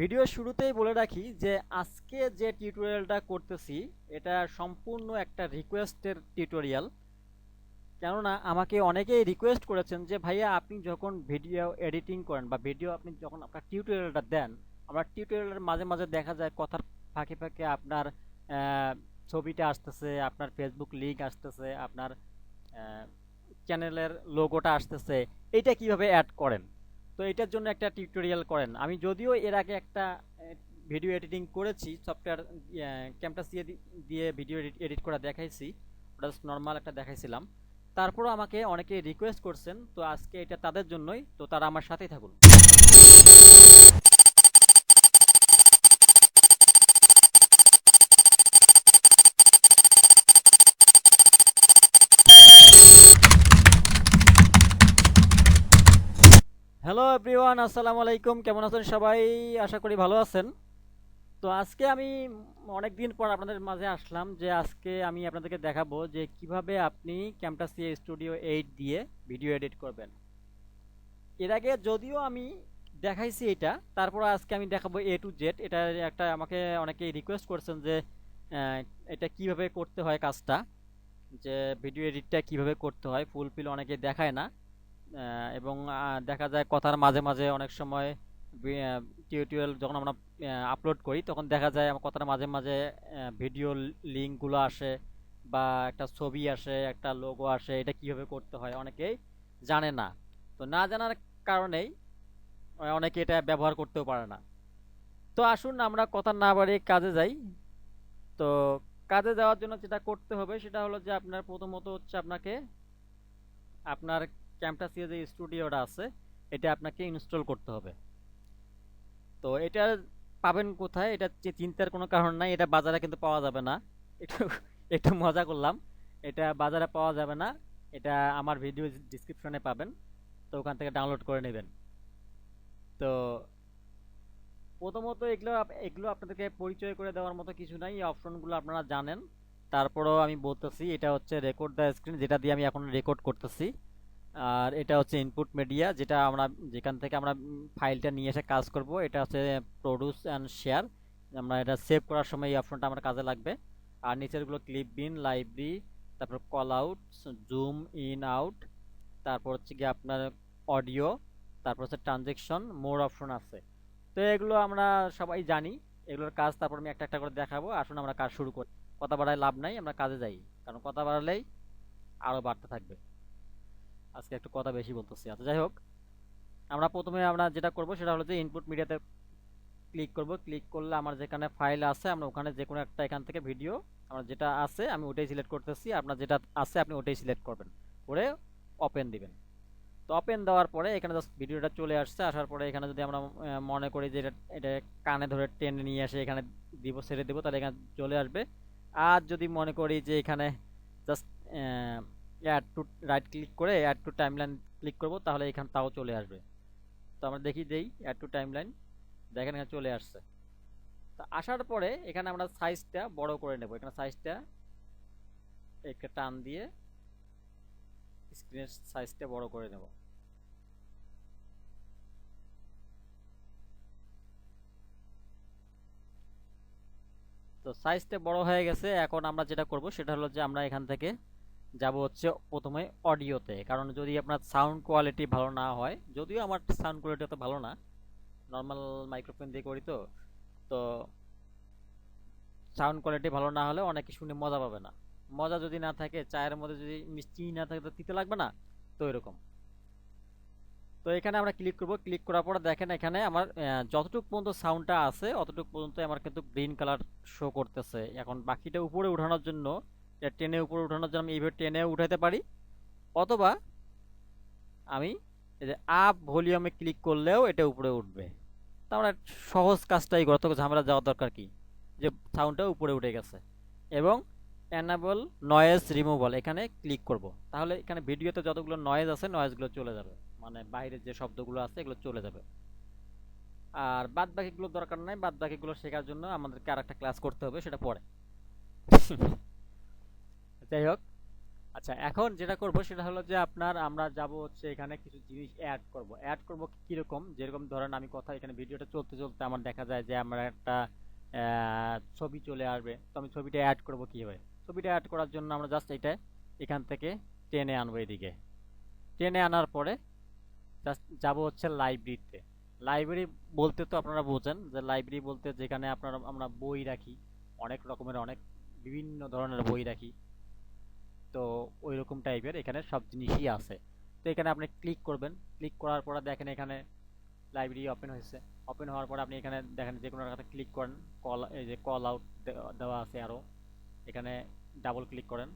Video শুরুতেই বলে রাখি যে আজকে যে টিউটোরিয়ালটা করতেছি, এটা সম্পূর্ণ একটা রিকোয়েস্টের টিউটোরিয়াল কেননা আমাকে অনেকেই রিকোয়েস্ট করেছেন যে, ভাইয়া, আপনি যখন ভিডিও এডিটিং করেন বা ভিডিও আপনি যখন আপনার টিউটোরিয়ালটা দেন, আমরা টিউটোরিয়ালের মাঝে মাঝে দেখা যায় কথার ফাঁকে ফাঁকে আপনার ছবিটা আসতেছে, আপনার ফেসবুক লিঙ্ক আসতেছে, আপনার চ্যানেলের লোগোটা আসতেছে। এটা কীভাবে অ্যাড করেন? তো এটার জন্য একটা টিউটোরিয়াল করেন। আমি যদিও এর আগে একটা ভিডিও এডিটিং করেছি সফটওয়্যার ক্যাম্পাস দিয়ে দিয়ে ভিডিও এডিট করা দেখাইছি, ওটা নর্মাল একটা দেখাইছিলাম। তারপরও আমাকে অনেকে রিকোয়েস্ট করছেন, তো আজকে এটা তাদের জন্যই, তো তারা আমার সাথেই থাকুন। হ্যালো এভরিওয়ান আসসালামু আলাইকুম। কেমন আছেন সবাই? আশা করি ভালো আছেন। তো আজকে আমি অনেক দিন পর আপনাদের মাঝে আসলাম যে আজকে আমি আপনাদেরকে দেখাবো যে কীভাবে আপনি ক্যামটাসিয়া স্টুডিও এইট দিয়ে ভিডিও এডিট করবেন। এর আগে যদিও আমি দেখাইছি এটা, তারপর আজকে আমি দেখাবো এ টু জেড এটা একটা আমাকে অনেকে রিকোয়েস্ট করছেন যে এটা কীভাবে করতে হয় কাজটা, যে ভিডিও এডিটটা কীভাবে করতে হয় ফুল ফিল অনেকে দেখায় না। এবং দেখা যায় কথার মাঝে মাঝে অনেক সময় টিউটোরিয়াল যখন আমরা আপলোড করি, তখন দেখা যায় আমার কথার মাঝে মাঝে ভিডিও লিঙ্কগুলো আসে বা একটা ছবি আসে, একটা লোগো আসে, এটা কীভাবে করতে হয় অনেকেই জানে না। তো না জানার কারণেই অনেকে এটা ব্যবহার করতেও পারে না। তো আসুন আমরা কথা না বাড়িয়ে কাজে যাই। তো কাজে যাওয়ার জন্য যেটা করতে হবে সেটা হলো যে আপনার প্রথমত হচ্ছে আপনাকে আপনার ক্যাম্পটাসিয়া যে স্টুডিওটা আছে, এটা আপনাকে ইনস্টল করতে হবে। তো এটা পাবেন কোথায়? এটা চিন্তার কোনো কারণ নাই, এটা বাজারে কিন্তু পাওয়া যাবে না। একটু একটু মজা করলাম। এটা বাজারে পাওয়া যাবে না, এটা আমার ভিডিও ডিসক্রিপশনে পাবেন। তো ওখান থেকে ডাউনলোড করে নেবেন। তো প্রথমত এগুলো এগুলো আপনাদেরকে পরিচয় করে দেওয়ার মতো কিছু নাই, এই অপশনগুলো আপনারা জানেন। তারপরেও আমি বলতেছি, এটা হচ্ছে রেকর্ড দ্য স্ক্রিন যেটা দিয়ে আমি এখন রেকর্ড করতেছি। আর এটা হচ্ছে ইনপুট মিডিয়া যেটা আমরা যেখান থেকে আমরা ফাইলটা নিয়ে এসে কাজ করব, এটা হচ্ছে প্রোডিউস অ্যান্ড শেয়ার আমরা এটা সেভ করার সময় এই অপশনটা আমার কাজে লাগবে। আর নিচেরগুলো ক্লিপ বিন লাইব্রেরি তারপর call out zoom in out তারপর হচ্ছে গিয়ে আপনার অডিও তারপর হচ্ছে ট্রানজেকশন মোর অপশন আছে। তো এগুলো আমরা সবাই জানি, এগুলোর কাজ তারপর আমি একটা একটা করে দেখাবো। আসুন আমরা কাজ শুরু করি। কথা বাড়ায় লাভ নাই, আমরা কাজে যাই। কারণ কথা বাড়ালেই আরও বাড়তে থাকবে। আজকে একটু কথা বেশি বলতেছি। আচ্ছা যাই হোক, আমরা প্রথমে আমরা যেটা করব সেটা হলো যে ইনপুট মিডিয়াতে ক্লিক করব। ক্লিক করলে আমার যেখানে ফাইল আছে, আমরা ওখানে যে কোনো একটা এখান থেকে ভিডিও আমার যেটা আছে আমি ওটাই সিলেক্ট করতেছি। আপনার যেটা আছে আপনি ওটাই সিলেক্ট করবেন। করে ওপেন দিবেন। তো ওপেন দেওয়ার পরে এখানে জাস্ট ভিডিওটা চলে আসছে। আসার পরে এখানে যদি আমরা মনে করি যে এটা এটা কানে ধরে টেনে নিয়ে এসে এখানে দিব, ছেড়ে দিব, তাহলে এখানে চলে আসবে। আর যদি মনে করি যে এখানে just add to right click করে অ্যাড টু টাইমলাইন ক্লিক করব, তাহলে এখানে তাও চলে আসবে। তো আমরা দেখি দেই অ্যাড টু টাইমলাইন দেখেন এখানে চলে আসছে। তো আসার পরে এখানে আমরা সাইজটা বড় করে নেব। এখানে সাইজটা একটা টান দিয়ে স্ক্রিনের সাইজটা বড় করে নেব। তো সাইজটা বড় হয়ে গেছে, এখন আমরা যেটা করব সেটা হলো যে আমরা এখান থেকে যাব হচ্ছে প্রথমে অডিওতে। কারণ যদি আপনার সাউন্ড কোয়ালিটি ভালো না হয়, যদিও আমার সাউন্ড কোয়ালিটি অত ভালো না নর্মাল মাইক্রোফোন দিয়ে করি তো তো সাউন্ড কোয়ালিটি ভালো না হলে অনেকে শুনে মজা পাবে না। মজা যদি না থাকে, চায়ের মধ্যে যদি মিষ্টি না থাকে, তো তিতে লাগবে না, তো এরকম। তো এখানে আমরা ক্লিক করব। ক্লিক করার পরে দেখেন এখানে আমার যতটুকু পর্যন্ত সাউন্ডটা আছে, অতটুকু পর্যন্ত আমার কিন্তু গ্রিন কালার শো করতেছে। এখন বাকিটা উপরে উঠানোর জন্য টেনে উপরে উঠানোর জন্য আমি এইভাবে টেনে উঠাতে পারি। অথবা আমি এই যে আপ ভলিউমে ক্লিক করলেও এটা উপরে উঠবে। তো আমরা সহজ কাজটাই করি অত ঝামেলা যাওয়ার দরকার কি? যে সাউন্ডটা উপরে উঠে গেছে। এবং অ্যানাবল নয়েজ রিমুভাল এখানে ক্লিক করব। তাহলে এখানে ভিডিওতে যতগুলো নয়েজ আছে নয়েজগুলো চলে যাবে। মানে বাইরের যে শব্দগুলো আছে, এগুলো চলে যাবে। আর বাদ বাকিগুলো দরকার নাই বাদ বাকিগুলো শেখার জন্য আমাদেরকে আর একটা ক্লাস করতে হবে, সেটা পরে। যাই হোক আচ্ছা এখন যেটা করব সেটা হলো যে আপনার আমরা যাব হচ্ছে এখানে কিছু জিনিস অ্যাড করব। অ্যাড করব কীরকম? যেরকম ধরেন আমি কথা এখানে ভিডিওটা চলতে চলতে আমার দেখা যায় যে আমার একটা ছবি চলে আসবে। তো আমি ছবিটা অ্যাড করব কীভাবে? ছবিটা অ্যাড করার জন্য আমরা জাস্ট এটা এখান থেকে টেনে আনব এদিকে। টেনে আনার পরে জাস্ট যাব হচ্ছে লাইব্রেরিতে লাইব্রেরি বলতে তো আপনারা বোঝেন যে লাইব্রেরি বলতে যেখানে আপনারা আমরা বই রাখি, অনেক রকমের, অনেক বিভিন্ন ধরনের বই রাখি। তো ওই রকম টাইপের এখানে সব জিনিসই আছে। তো এখানে আপনি ক্লিক করবেন। ক্লিক করার পরে দেখেন এখানে লাইব্রেরি ওপেন হয়েছে। ওপেন হওয়ার পরে আপনি এখানে দেখেন যে কোনো একটা ক্লিক করেন। কল এই যে কল আউট দেওয়া আছে আরও এখানে ডাবল ক্লিক করেন।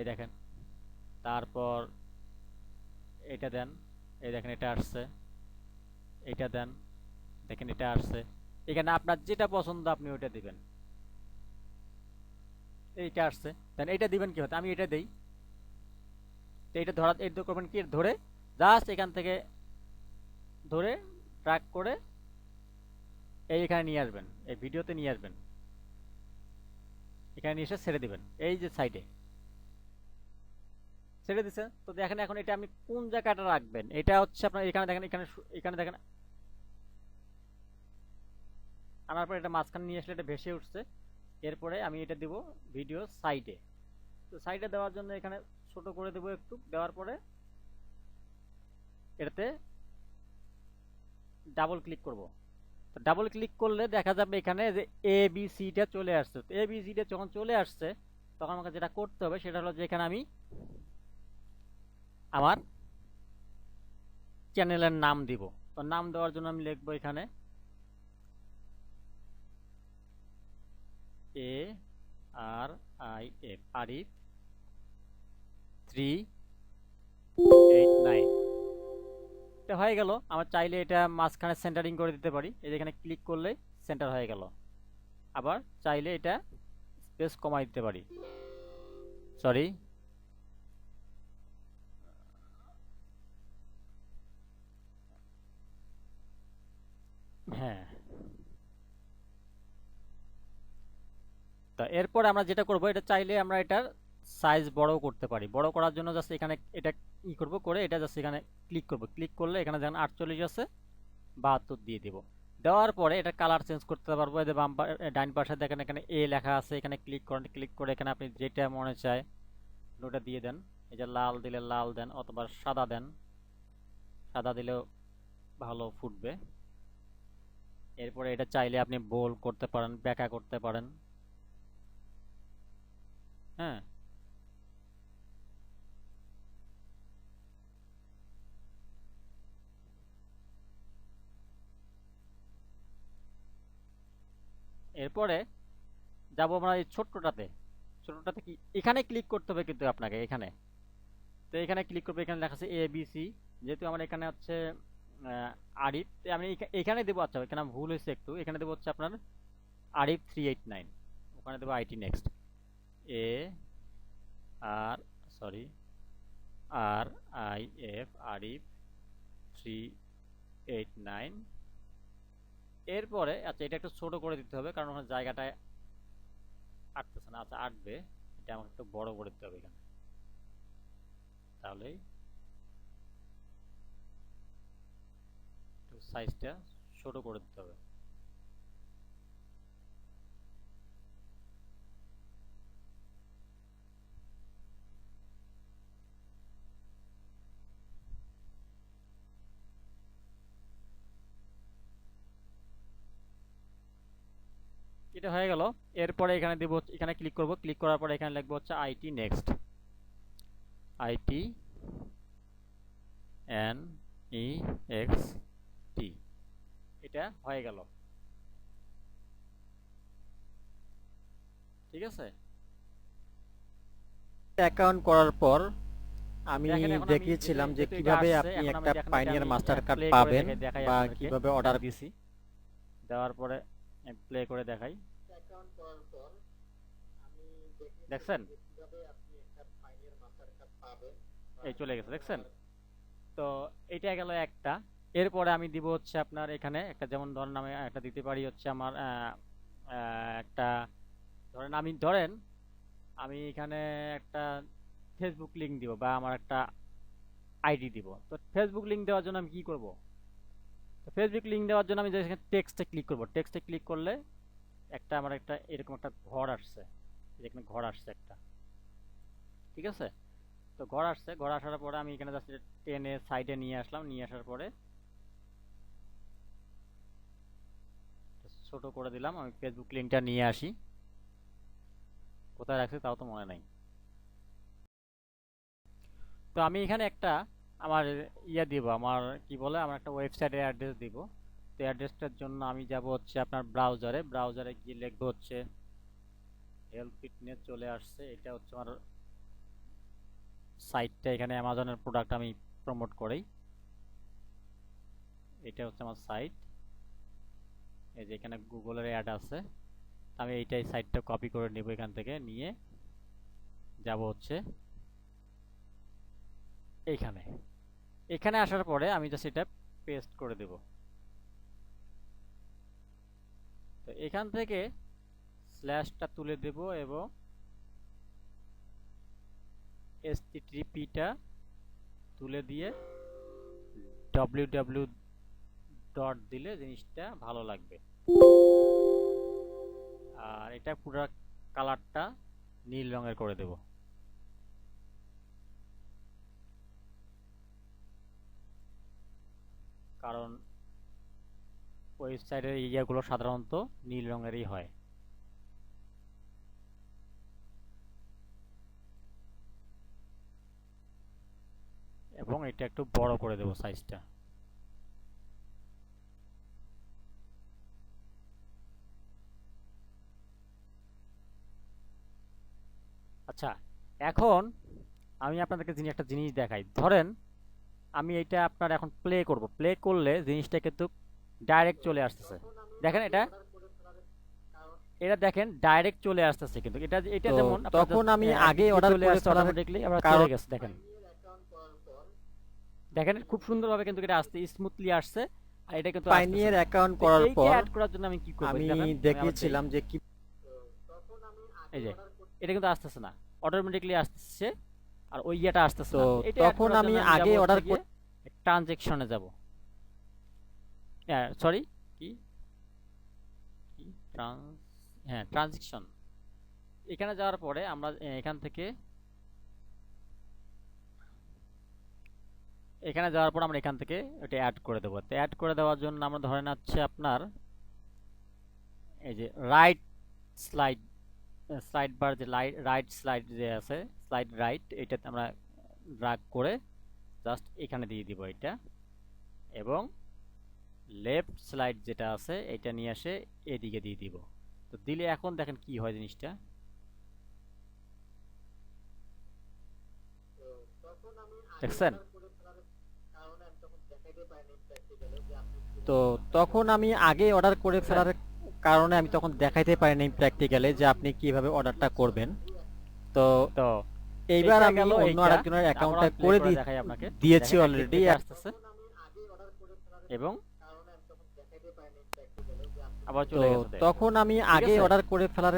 এই দেখেন। তারপর এটা দেন। এই দেখেন এটা আসছে। এটা দেন। দেখেন এটা আসছে। এখানে আপনার যেটা পছন্দ আপনি ওইটা দিবেন। এইটা আসছে। দেন এইটা দিবেন কি হতে? আমি এটা দেই। তো এইটা ধরা এইটা করবেন কি? ধরে জাস্ট এখান থেকে ধরে ট্র্যাক করে এই এখানে নিয়ে আসবেন। এই ভিডিওতে নিয়ে আসবেন। এখানে নিয়ে এসে ছেড়ে দেবেন। এই যে সাইডে ছেড়ে দিছে। তো দেখেন এখন এটা আপনি কোন জায়গাটা রাখবেন? এটা হচ্ছে আপনার এখানে দেখেন, এখানে এখানে দেখেন। আনার পর এটা মাঝখানে নিয়ে আসলে এটা ভেসে উঠছে। এরপরে আমি এটা দিব ভিডিও সাইডে তো সাইডে দেওয়ার জন্য এখানে ছোট করে দেবো একটু। দেওয়ার পরে এটাতে ডাবল ক্লিক করব। তো ডাবল ক্লিক করলে দেখা যাবে এখানে যে এ বি সিটা চলে আসছে। তো এ বি সিটা যখন চলে আসছে, তখন আমাকে যেটা করতে হবে সেটা হলো যে এখানে আমি আমার চ্যানেলের নাম দিব। তো নাম দেওয়ার জন্য আমি লিখব এখানে A R I F Arif three eight nine এটা হয়ে গেল। আমার চাইলে এটা মাঝখানে সেন্টারিং করে দিতে পারি। এই যে এখানে ক্লিক করলে সেন্টার হয়ে গেল। আবার চাইলে এটা স্পেস কমাই দিতে পারি। সরি তা এরপর আমরা যেটা করব, এটা চাইলে আমরা এটার সাইজ বড় করতে পারি। বড় করার জন্য জাস্ট এখানে এটা ই করব করে, এটা জাস্ট এখানে ক্লিক করব। ক্লিক করলে এখানে যেমন আটচল্লিশ আছে, বাহাত্তর দিয়ে দিব। দেওয়ার পরে এটা কালার চেঞ্জ করতে পারব। যে বাম ডাইন পাশে দেখেন এখানে এ লেখা আছে, এখানে ক্লিক করেন ক্লিক করে এখানে আপনি যেটা মনে চায়, ওটা দিয়ে দেন। এই যে লাল দিলে লাল দেন অথবা সাদা দেন, সাদা দিলেও ভালো ফুটবে। এরপরে এটা চাইলে আপনি বোল করতে পারেন ব্যাকা করতে পারেন। হ্যাঁ। এরপরে যাব আমরা এই ছোট্টটাতে। ছোট্টটাতে কি? এখানে ক্লিক করতে হবে কিন্তু আপনাকে, এখানে। তো এখানে ক্লিক করবে, এখানে লেখা আছে এ বি সি যেহেতু আমার এখানে হচ্ছে আরিফ আমি এখা- এখানে দেবো আচ্ছা এখানে ভুল হয়েছে একটু। এখানে দেবো হচ্ছে আপনার আরিফ থ্রি এইট নাইন ওখানে দেবো IT next A R sorry R I F Arif three eight nine এরপরে আচ্ছা এটা একটু ছোট করে দিতে হবে, কারণ ওখানে জায়গাটায় আটতেছে না। আচ্ছা আটবে, এটা আমাকে একটু বড় করে দিতে হবে এখানে। তাহলেই সাইজটা ছোট করে দিতে হবে। এটা হয়ে গেল। এরপরে এখানে দিব এখানে ক্লিক করব। ক্লিক করার পরে এখানে লিখব হচ্ছে IT next IT N E X T এটা হয়ে গেল। ঠিক আছে? অ্যাকাউন্ট করার পর আমি দেখিয়েছিলাম যে কীভাবে আপনি একটা পাইনিয়ার মাস্টার কার্ড পাবেন বা কীভাবে অর্ডার দিছি দেওয়ার পরে প্লে করে দেখাই। দেখছেন? এই চলে গেছে দেখছেন? তো এটা গেল একটা। এরপরে আমি দিব হচ্ছে আপনার এখানে একটা যেমন ধরেন আমি একটা দিতে পারি হচ্ছে আমার একটা ধরেন আমি ধরেন আমি এখানে একটা ফেসবুক লিংক দিব বা আমার একটা আইডি দিব। তো ফেসবুক লিংক দেওয়ার জন্য আমি কি করব? তো ফেসবুক লিংক দেওয়ার জন্য আমি টেক্সটে ক্লিক করব। টেক্সটে ক্লিক করলে একটা আমার একটা এরকম একটা ঘর আসছে এখানে ঘর আসছে একটা। ঠিক আছে? তো ঘর আসছে, ঘর আসার পরে আমি এখানে জাস্ট টেনে সাইডে নিয়ে আসলাম, নিয়ে আসার পরে ছোট করে দিলাম, আমি ফেসবুক লিঙ্কটা নিয়ে আসি। কোথায় রাখছি তাও তো মনে নাই। তো আমি এখানে একটা আমার ইয়ে দিব, আমার কি বলে, আমার একটা ওয়েবসাইটের অ্যাড্রেস দিব। তো অ্যাড্রেসটার জন্য আমি যাব হচ্ছে আপনার ব্রাউজারে ব্রাউজারে গিয়ে লিখব হচ্ছে হেলথ ফিটনেস চলে আসছে। এটা হচ্ছে আমার সাইটটা এখানে অ্যামাজনের প্রোডাক্ট আমি প্রমোট করি। এটা হচ্ছে আমার সাইট এই যে এখানে গুগলের অ্যাড আছে। আমি এইটাই সাইটটা কপি করে নেব এখান থেকে। নিয়ে যাব হচ্ছে এইখানে এখানে আসার পরে আমি জাস্ট এটা পেস্ট করে দেব। তো এখান থেকে স্ল্যাশটা তুলে দেব এবং এসটিটিপিটা তুলে দিয়ে ডব্লিউ ডব্লিউ ডট দিলে জিনিসটা ভালো লাগবে। আর এটা পুরো কালারটা নীল রঙের করে দেব। কারণ ওয়েবসাইটের এরিয়াগুলো সাধারণত নীল রঙেরই হয়। এবং এটা একটু বড় করে দেব সাইজটা আচ্ছা এখন আমি আপনাদেরকে জিনিস একটা জিনিস দেখাই। ধরেন, আমি এটা আপনার এখন প্লে করব। প্লে করলে জিনিসটা কিন্তু ডাইরেক্ট চলে আসতেছে। দেখেন এটা? এটা দেখেন ডাইরেক্ট চলে আসতেছে কিন্তু। এটা এটা যেমন তখন আমি আগে order চলে করে আসছে automatically, আবার চলে গেছে দেখেন। দেখেন খুব সুন্দরভাবে কিন্তু এটা আসতে স্মুথলি আসছে আর এটা কিন্তু পাইনিয়ার অ্যাকাউন্ট করার পর অ্যাড করার জন্য আমি কি করব? আমি দেখিয়েছিলাম যে কি এই যে এটা কিন্তু আসতেছে না। অটোমেটিক্যালি আসছে আর ওই ইয়েটা আসতেছে তখন আমি আগে অর্ডার গিয়ে ট্রানজেকশনে যাব। সরি কি? কি? ট্রান্স হ্যাঁ ট্রানজেকশন এখানে যাওয়ার পরে আমরা এখান থেকে এখানে যাওয়ার পর আমরা এখান থেকে এটা অ্যাড করে দেবো। তো অ্যাড করে দেওয়ার জন্য আমরা ধরে নিচ্ছি আপনার এই যে রাইট স্লাইড স্লাইড বার যে রাইট স্লাইড যে আছে স্লাইড রাইট এটাতে আমরা ড্রাগ করে জাস্ট এখানে দিয়ে দিব এটা। এবং লেফট স্লাইড যেটা আছে এটা নিয়ে এসে এদিকে দিয়ে দিব। তো দিলে এখন দেখেন কি হয় জিনিসটা। দেখছেন? তো তখন আমি আগে অর্ডার করে ফেলার কারণে আমি তখন দেখাইতে পারিনি প্র্যাকটিক্যালে যে আপনি কীভাবে অর্ডারটা করবেন। তো তো এইবার আমি অন্য। আরেকজনের আমরা অ্যাকাউন্টটা করে করে দি- দেখাই আপনাকে। দিয়েছি অলরেডি আসতেছে। এবং আবার চলে গেছে তখন আমি আগে অর্ডার করে ফেলার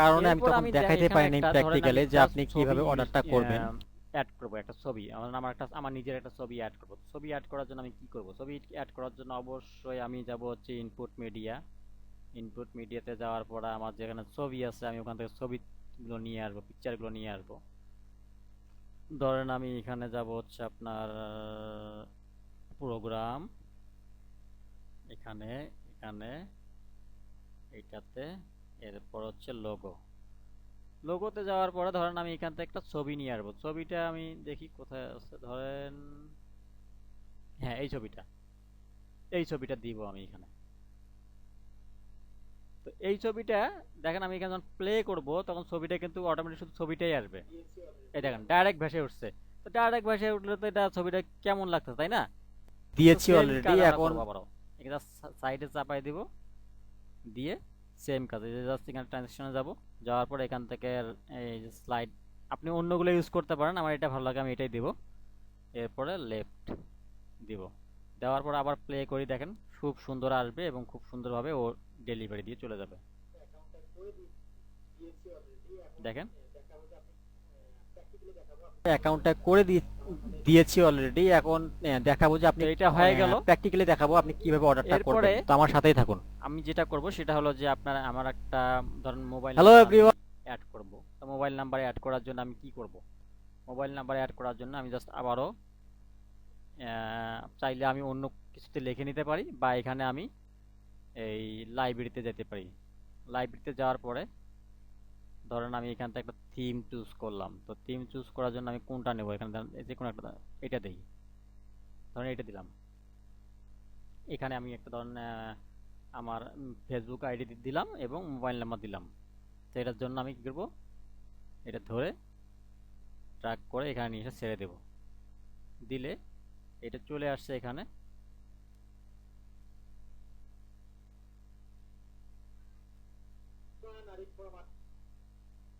কারণে আমি তখন দেখাইতে পারিনি প্র্যাকটিক্যালে যে আপনি কীভাবে ছবি, অর্ডারটা করবেন। অ্যাড করব একটা ছবি। আমার আমার একটা আমার নিজের একটা ছবি অ্যাড করব। ছবি অ্যাড করার জন্য আমি কি করব? ছবি অ্যাড করার জন্য অবশ্যই আমি যাব হচ্ছে ইনপুট মিডিয়া ইনপুট মিডিয়াতে যাওয়ার পর আমার যেখানে ছবি আছে আমি ওখান থেকে ছবিগুলো নিয়ে আসব পিকচারগুলো নিয়ে আসব। ধরেন আমি এখানে যাব হচ্ছে আপনার প্রোগ্রাম এখানে এখানে। এইটাতে এরপর হচ্ছে লোগো লোগোতে যাওয়ার পরে ধরেন আমি এখান থেকে একটা ছবি নিয়ে আসব। ছবিটা আমি দেখি কোথায় আছে। ধরেন হ্যাঁ এই ছবিটা। এই ছবিটা দিব আমি এখানে। তো এই ছবিটা দেখেন আমি এখানে যখন প্লে করব তখন ছবিটা কিন্তু অটোমেটিক শুধু ছবিটাই আসবে। এই দেখেন ডাইরেক্ট ভেসে উঠছে। তো ডাইরেক্ট ভেসে উঠলে তো এটা ছবিটা কেমন লাগছে তাই না? দিয়েছি অলরেডি এখন এটা সাইডে চাপাই দিব। দিয়ে সেম কাজ, এই যে জাস্ট এখানে ট্রানজেকশনে যাব। যাওয়ার পর এখান থেকে এই যে স্লাইড আপনি অন্যগুলো ইউজ করতে পারেন, আমার এটা ভালো লাগে, আমি এটাই দিব। এরপরে লেফট দিব। দেওয়ার পর আবার প্লে করি, দেখেন, খুব সুন্দর আসবে এবং খুব সুন্দরভাবে ও ডেলিভারি দিয়ে চলে যাবে। দেখেন অ্যাকাউন্টটা করে দিয়েছি অলরেডি এখন দেখাবো যে আপনি এটা হয়ে গেল। প্র্যাকটিক্যালি দেখাবো আপনি কীভাবে অর্ডারটা করবেন। তো আমার সাথেই থাকুন। আমি যেটা করব সেটা হলো যে আপনার আমার একটা ধরেন মোবাইল হ্যালো এভরিওয়ান অ্যাড করব। তো মোবাইল নাম্বারে অ্যাড করার জন্য আমি কি করব? মোবাইল নাম্বারে অ্যাড করার জন্য আমি জাস্ট আবারও চাইলে আমি অন্য কিছুতে লিখে নিতে পারি বা এখানে আমি এই লাইব্রেরিতে যেতে পারি। লাইব্রেরিতে যাওয়ার পরে ধরেন আমি এখান থেকে একটা থিম চুজ করলাম। তো থিম চুজ করার জন্য আমি কোনটা নেব? এখানে যে কোনো একটা, এটা দেই। ধরেন এটা দিলাম। এখানে আমি একটা ধরেন আমার ফেসবুক আইডি দিলাম এবং মোবাইল নাম্বার দিলাম। তো এটার জন্য আমি কি করব? এটা ধরে ট্র্যাক করে এখানে নিয়ে এসে ছেড়ে দেব। দিলে এটা চলে আসছে এখানে।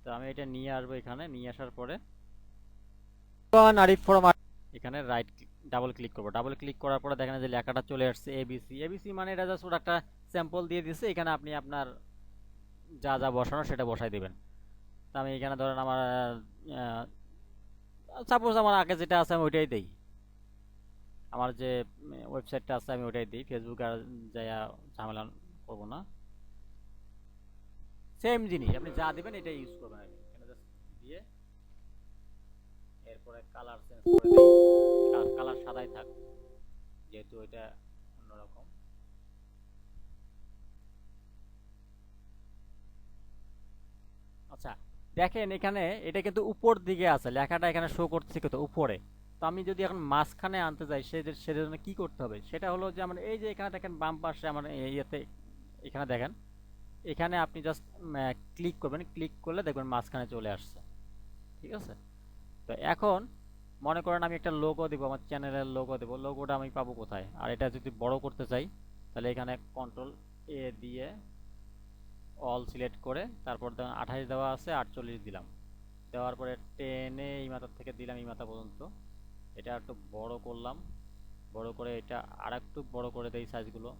তো আমি এটা নিয়ে আসব এখানে নিয়ে আসার পরে। আরিফ ফরম এখানে রাইট ডাবল ক্লিক করব। ডাবল ক্লিক করার পরে দেখেন যে লেখাটা চলে আসছে এবিসি এবিসি মানে এটা জাস্ট ওরা একটা স্যাম্পল দিয়ে দিচ্ছে এখানে আপনি আপনার যা যা বসানো সেটা বসাই দিবেন। তো আমি এখানে ধরেন আমার সাপোজ আমার আগে যেটা আছে আমি ওইটাই দেই। আমার যে ওয়েবসাইটটা আছে আমি ওইটাই দিই। ফেসবুক আর যাইয়া ঝামেলা করব না। সেম জিনিস, আপনি যা দিবেন এটা ইউজ করবেন। কি। এখানে জাস্ট দিয়ে এরপরে কালার চেঞ্জ করে দিই। কালার সাদাই থাক, যেহেতু এটা অন্যরকম আচ্ছা দেখেন এখানে এটা কিন্তু উপর দিকে আছে, লেখাটা এখানে শো করছে কিন্তু উপরে। তো আমি যদি এখন মাঝখানে আনতে যাই, সে জন্য কি করতে হবে? সেটা হলো যে আমার এই যে এখানে দেখেন বাম পাশে আমার ইয়েতে, এখানে দেখেন। এখানে আপনি জাস্ট ক্লিক করবেন ক্লিক করলে দেখবেন মাঝখানে চলে আসছে। ঠিক আছে? তো এখন মনে করেন আমি একটা লোগো দেবো, আমার চ্যানেলের লোগো দেবো। লোগোটা আমি পাবো কোথায়? আর এটা যদি বড় করতে চাই, তাহলে এখানে কন্ট্রোল এ দিয়ে অল সিলেক্ট করে তারপর দেখুন আঠাশ দেওয়া আছে, আটচল্লিশ দিলাম। দেওয়ার পরে টেনে এই মাথার থেকে দিলাম, এই মাথা পর্যন্ত। এটা একটু বড় করলাম। বড় করে এটা আর একটু বড় করে দেই সাইজগুলো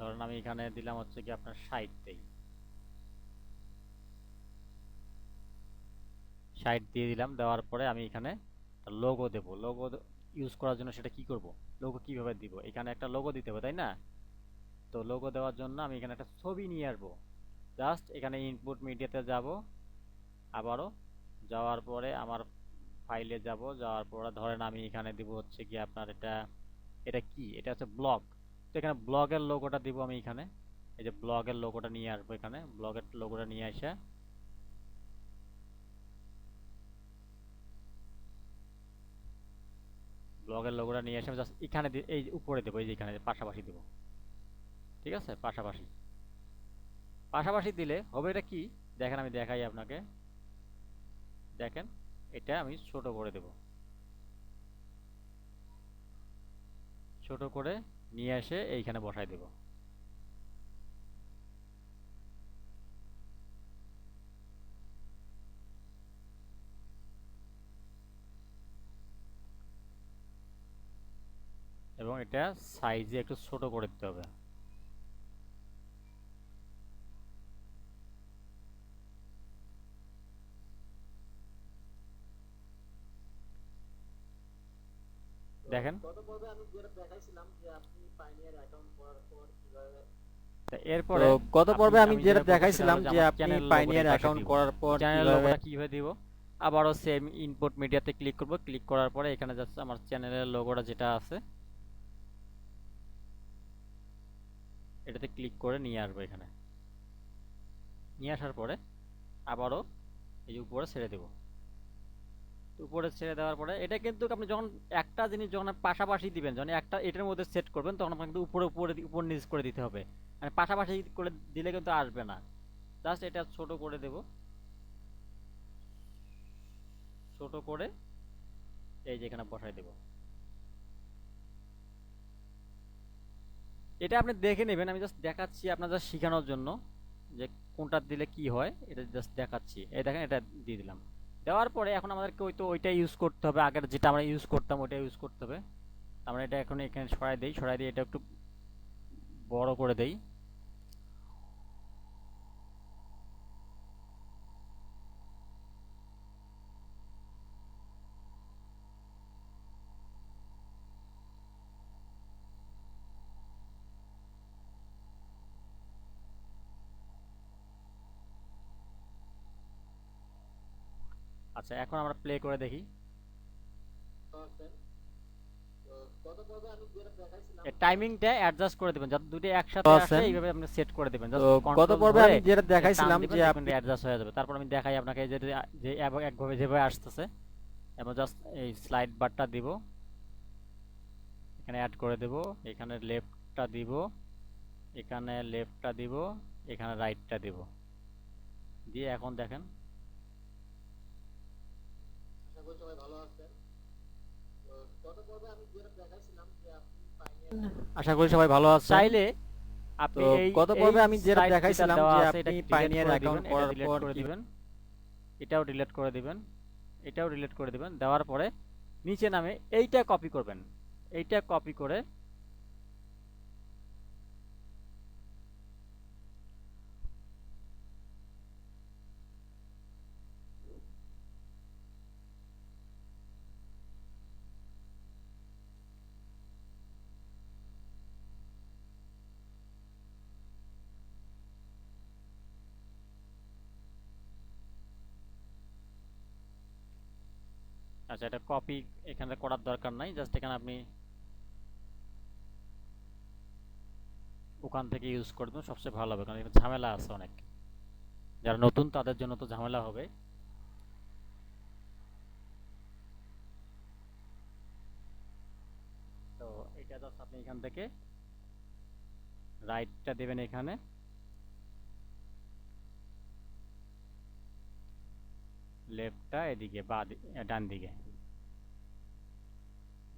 ধরেন আমি এখানে দিলাম হচ্ছে কি আপনার ষাট দেই। ষাট দিয়ে দিলাম, দেওয়ার পরে আমি এখানে লোগো দেব। লোগো ইউজ করার জন্য সেটা কি করব? লোগো কীভাবে দিব? এখানে একটা লোগো দিতে হবে, তাই না? তো লোগো দেওয়ার জন্য আমি এখানে একটা ছবি নিয়ে আসব। জাস্ট এখানে ইনপুট মিডিয়াতে যাব, আবারও যাওয়ার পরে আমার ফাইলে যাব, যাওয়ার পরে ধরেন আমি এখানে দিব হচ্ছে কি আপনার এটা এটা কি? এটা হচ্ছে ব্লগ তো এখানে ব্লগের লোগোটা দিব আমি এখানে। এই যে ব্লগের লোগোটা নিয়ে আসব এখানে। ব্লগের লোগোটা নিয়ে আসা ব্লগের লোগোটা নিয়ে এসে জাস্ট এখানে এই উপরে দেবো, এই যে এখানে পাশাপাশি দেবো। ঠিক আছে? পাশাপাশি। পাশাপাশি দিলে হবে এটা কি? দেখেন, আমি দেখাই আপনাকে। দেখেন, এটা আমি ছোট করে দেব। ছোট করে নিয়ে এসে এইখানে বসাই দেব। এবং এটা সাইজে একটু ছোট করে দিতে হবে। দেখেন। এরপরে গত পর্বে আমি যেটা দেখাইছিলাম যে আপনি পাইনিয়ার অ্যাকাউন্ট করার পর চ্যানেল কীভাবে দিব? আবারও সেম ইনপুট মিডিয়াতে ক্লিক করব। ক্লিক করার পরে এখানে যাচ্ছে আমার চ্যানেলের লোগোটা যেটা আছে এটাতে ক্লিক করে নিয়ে আসব এখানে। নিয়ে আসার পরে আবারও এই উপরে ছেড়ে দেব। উপরে ছেড়ে দেওয়ার পরে, এটা কিন্তু আপনি যখন একটা জিনিস যখন পাশাপাশি দিবেন, যখন একটা এটার মধ্যে সেট করবেন, তখন আপনাকে কিন্তু উপরে উপরে, উপর নিচ করে দিতে হবে। মানে পাশাপাশি করে দিলে কিন্তু আসবে না। জাস্ট এটা ছোট করে দেব। ছোট করে এই যে এখানে বসাই দেব। এটা আপনি দেখে নেবেন, আমি জাস্ট দেখাচ্ছি আপনার জাস্ট শেখানোর জন্য যে কোনটা দিলে কি হয়, এটা জাস্ট দেখাচ্ছি। এই দেখেন, এটা দিয়ে দিলাম। দেওয়ার পরে এখন আমাদেরকে ওই তো ওইটা ইউজ করতে হবে। আগের যেটা আমরা ইউজ করতাম ওইটা ইউজ করতে হবে। আমরা এটা এখন এখানে সরাই দিই। সরাই দিয়ে এটা একটু বড় করে দেই। আচ্ছা এখন আমরা প্লে করে দেখি। টাইমিংটা অ্যাডজাস্ট করে দিবেন। যাতে দুটো একসাথে আসে এইভাবে আপনি সেট করে দিবেন। তো গত পর্বে আমি যেটা দেখাইছিলাম যে আপনি অ্যাডজাস্ট হয়ে যাবে। তারপর আমি দেখাই আপনাকে যে যে এক- একভাবে যেভাবে আসতেছে। এবং জাস্ট এই স্লাইড বারটা দিব। এখানে অ্যাড করে দেব। এখানে লেফটটা দিব। এখানে লেফটটা দিব। এখানে রাইটটা দিব। দিয়ে এখন দেখেন আশা করি সবাই ভালো আছেন। চাইলে আপনি এই গত পর্বে আমি যেটা দেখাইছিলাম যে আপনি পাইনিয়ার অ্যাকাউন্ট করে দিবেন, করার পর দিবেন এটাও ডিলিট করে দিবেন এটাও ডিলিট করে দিবেন দেওয়ার পরে নিচে নামে এইটা কপি করবেন এইটা কপি করে আচ্ছা এটা কপি এখানে করার দরকার নাই জাস্ট এখানে আপনি ওখান থেকে ইউজ করে দেবেন, সবচেয়ে ভালো হবে, কারণ এখানে ঝামেলা আছে অনেক। যারা নতুন, তাদের জন্য তো ঝামেলা হবে। তো এটা জাস্ট আপনি এখান থেকে রাইটটা দেবেন এখানে। লেফটটা এদিকে বা ডান দিকে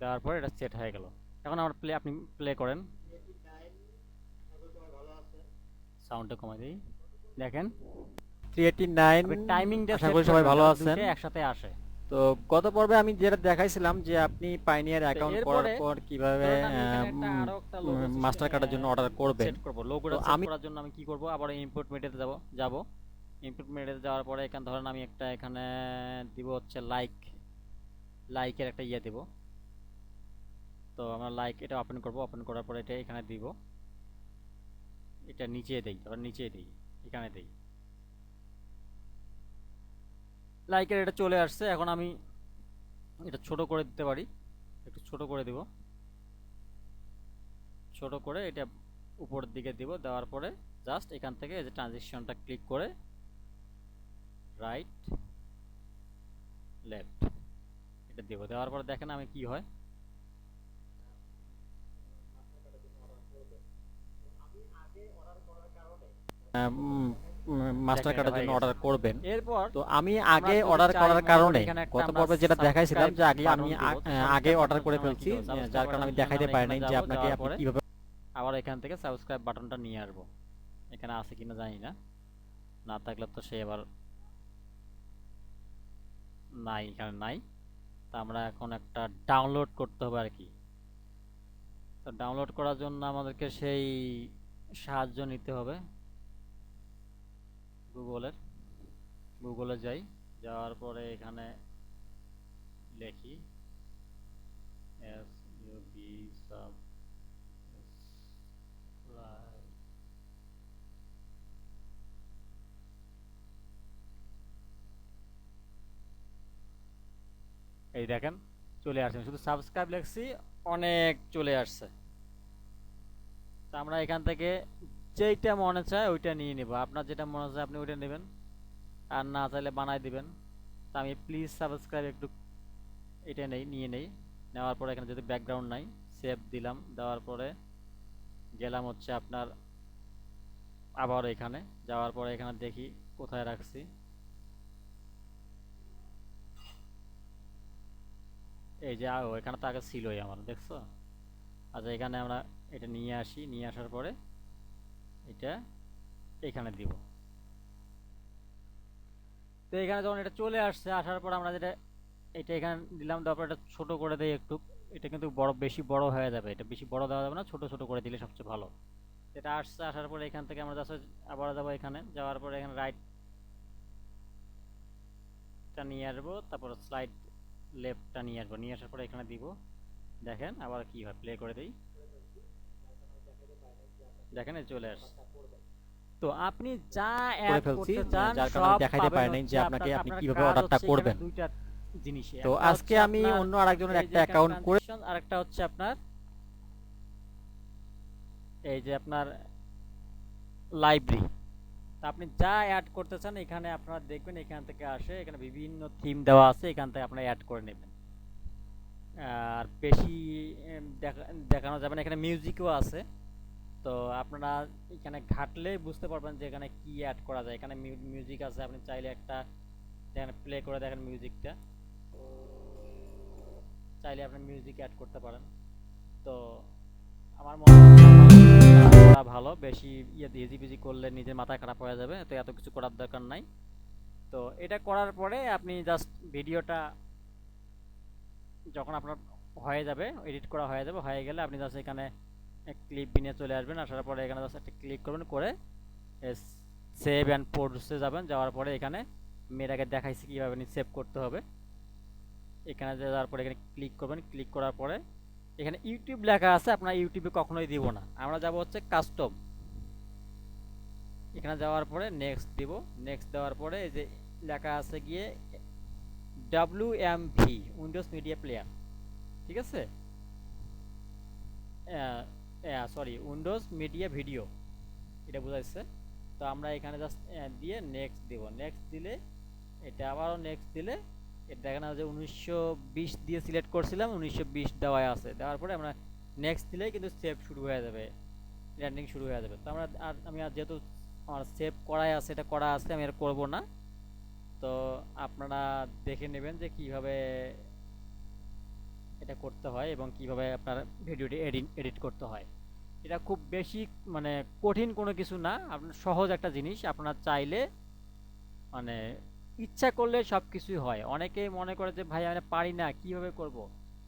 দেওয়ার পর এটা সেট হয়ে গেল। এখন আমার প্লে আপনি প্লে করেন। সাউন্ডটা কমাই দিই। দেখেন। 389 টাইমিংটা আশা করি সবাই ভালো আছেন। একসাথে আসে। তো গত পর্বে আমি যেটা দেখাইছিলাম যে আপনি পাইনিয়ার অ্যাকাউন্ট করার পর কীভাবে মাস্টার কার্ডের জন্য অর্ডার করবেন সেট করব। লোগোটা আমি- করার জন্য আমি কি করব? আবার ইনপুট মেটেতে যাব যাব। ইনপুট মেটেতে যাওয়ার পরে এখানে ধরেন আমি একটা এখানে দিব হচ্ছে লাইক লাইকের একটা ইয়ে দেব। তো আমরা লাইক এটা ওপেন করব ওপেন করার পরে এটা এখানে দিব। এটা নিচে দেই, আবার নিচে দেই, এখানে দেই। লাইকের এটা চলে আসছে, এখন আমি এটা ছোট করে দিতে পারি। একটু ছোট করে দিব। ছোট করে এটা উপরের দিকে দিব, দেওয়ার পরে জাস্ট এখান থেকে এই যে ট্রানজিশনটা ক্লিক করে রাইট লেফট এটা দেব। দেওয়ার পরে দেখেন আমি কি হয়। মাস্টার কার্ডের জন্য অর্ডার করবেন। এরপর তো আমি আগে অর্ডার করার কারণে গত পর্বে যেটা দেখাইছিলাম যে আগে আমি আগে অর্ডার করে ফেলছি যার কারণে আমি দেখাইতে পারি নাই যে আপনাকে আপনি কীভাবে আবার এখান থেকে সাবস্ক্রাইব বাটনটা নিয়ে আসব। এখানে আছে কিনা জানি না। না থাকলে তো সে আবার নাই এখানে নাই। তা আমরা এখন একটা ডাউনলোড করতে হবে আর কি তো ডাউনলোড করার জন্য আমাদেরকে সেই সাহায্য নিতে হবে। গুগলের গুগলে যাই, যাওয়ার পরে এখানে লিখি এস ইউ বি সাব এই দেখেন, চলে আসছে শুধু সাবস্ক্রাইব লেখছি, অনেক চলে আসছে। আমরা এখান থেকে যেইটা মনে চায় ওইটা নিয়ে নেব। আপনার যেটা মনে চায় আপনি ওইটা নেবেন। আর না চাইলে বানাই দিবেন। তা আমি প্লিজ সাবস্ক্রাইব একটু এটা নেই, নিয়ে নেই। নেওয়ার পরে এখানে যদি ব্যাকগ্রাউন্ড নাই সেভ দিলাম। দেওয়ার পরে গেলাম হচ্ছে আপনার আবার এখানে। যাওয়ার পরে এখানে দেখি কোথায় রাখছি। এই যে এখানে তো আগে ছিলই আমার, দেখছ? আচ্ছা এখানে আমরা এটা নিয়ে আসি। নিয়ে আসার পরে এটা এখানে দিব। তো এখানে যখন এটা চলে আসছে, আসার পর আমরা যেটা, এটা এখানে দিলাম, দেওয়ার পর এটা ছোট করে দেই একটু। এটা কিন্তু বড়, বেশি বড় হয়ে যাবে। এটা বেশি বড় দেওয়া যাবে না, ছোট ছোট করে দিলে সবচেয়ে ভালো। এটা আসছে, আসার পরে এখান থেকে আমরা জাস্ট আবার যাব এখানে। যাওয়ার পরে এখানে রাইটটা নিয়ে আসব, তারপর স্লাইড লেফটটা নিয়ে আসব। নিয়ে আসার পরে এখানে দিব। দেখেন আবার কি হয় প্লে করে দিই। দেখেন চলে আসছে। তো আপনি যা অ্যাড করতে চান যার কারণে দেখাইতে পারি নাই যে আপনাকে আপনি কীভাবে অর্ডারটা করবেন। জিনিসে। তো আজকে আমি অন্য আরেকজনের একটা অ্যাকাউন্ট করে আরেকটা হচ্ছে আপনার এই যে আপনার লাইব্রেরি তা আপনি যা অ্যাড করতে চান এখানে আপনারা দেখবেন এখান থেকে আসে এখানে বিভিন্ন থিম দেওয়া আছে এখান থেকে আপনারা অ্যাড করে নেবেন। আর বেশি দেখানো যাবে না। এখানে মিউজিকও আছে। তো আপনারা এখানে ঘাটলে বুঝতে পারবেন যে এখানে কি অ্যাড করা যায়। এখানে মিউজিক আছে, আপনি চাইলে একটা এখানে প্লে করে দেখেন মিউজিকটা চাইলে আপনি মিউজিক অ্যাড করতে পারেন। তো আমার মনে হয় ভালো, বেশি ইয়ে হিজিবিজি করলে নিজের মাথা খারাপ হয়ে যাবে, তো এত কিছু করার দরকার নাই। তো এটা করার পরে আপনি জাস্ট ভিডিওটা যখন আপনার হয়ে যাবে এডিট করা হয়ে যাবে, হয়ে গেলে আপনি জাস্ট এখানে ক্লিপ নিয়ে চলে আসবেন, আসার পরে এখানে জাস্ট একটা ক্লিক করবেন, করে সেভ অ্যান্ড পোর্টসে যাবেন, যাওয়ার পরে এখানে মেয়েটাকে দেখাইছি কীভাবে সেভ করতে হবে। এখানে যাওয়ার পরে এখানে ক্লিক করবেন ক্লিক করার পরে এখানে ইউটিউব লেখা আছে, আপনার ইউটিউবে কখনোই দিব না। আমরা যাব হচ্ছে কাস্টম এখানে যাওয়ার পরে নেক্সট দিব। নেক্সট দেওয়ার পরে এই যে লেখা আছে গিয়ে W M V Windows Media Player ঠিক আছে? সরি উইন্ডোজ মিডিয়া ভিডিও এটা বোঝাচ্ছে তো আমরা এখানে জাস্ট দিয়ে নেক্সট দিব। নেক্সট দিলে, এটা আবারও নেক্সট দিলে, এটা দেখেন যে উনিশশো বিশ দিয়ে সিলেক্ট করছিলাম, উনিশশো বিশ দেওয়ায় আছে। দেওয়ার পরে আমরা নেক্সট দিলেই কিন্তু সেভ শুরু হয়ে যাবে। ল্যান্ডিং শুরু হয়ে যাবে। তো আমরা আর, আমি আর যেহেতু আমার সেভ করাই আছে, এটা করা আছে, আমি আর করব না। তো আপনারা দেখে নেবেন যে কীভাবে এটা করতে হয় এবং কীভাবে আপনার ভিডিওটি এডিট এডিট করতে হয়। এটা খুব বেশি মানে কঠিন কোনো কিছু না আপনার সহজ একটা জিনিস। আপনারা চাইলে মানে ইচ্ছা করলে সব কিছুই হয়। অনেকেই মনে করে যে, ভাই, আমি পারি না, কীভাবে করব?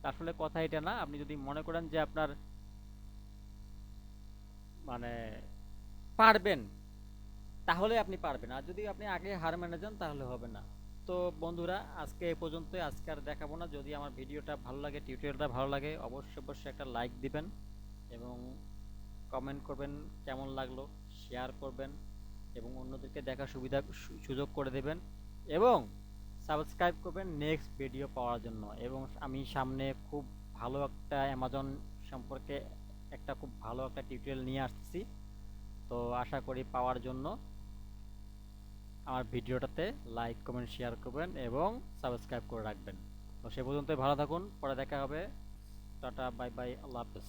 আসলে কথা এটা না। আপনি যদি মনে করেন যে, আপনার মানে পারবেন, তাহলে আপনি পারবেন। আর যদি আপনি আগে হার মেনে যান, তাহলে হবে না। তো বন্ধুরা, আজকে এ পর্যন্তই। আজকে আর দেখাবো না। যদি আমার ভিডিওটা ভালো লাগে, টিউটোরিয়ালটা ভালো লাগে, অবশ্যই অবশ্যই একটা লাইক দিবেন এবং কমেন্ট করবেন কেমন লাগল, শেয়ার করবেন এবং অন্যদেরকে দেখার সুবিধা সুযোগ করে দেবেন এবং সাবস্ক্রাইব করবেন নেক্সট ভিডিও পাওয়ার জন্য। এবং আমি সামনে খুব ভালো একটা অ্যামাজন সম্পর্কে একটা খুব ভালো একটা টিউটোরিয়াল নিয়ে আসছি তো আশা করি পাওয়ার জন্য। আমার ভিডিওটাতে লাইক কমেন্ট শেয়ার করবেন এবং সাবস্ক্রাইব করে রাখবেন। তো সে পর্যন্তই ভালো থাকুন, পরে দেখা হবে। টাটা বাই বাই আল্লাহ হাফেজ।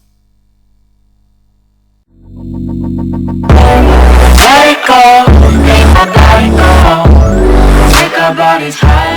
Body go. Take our body's high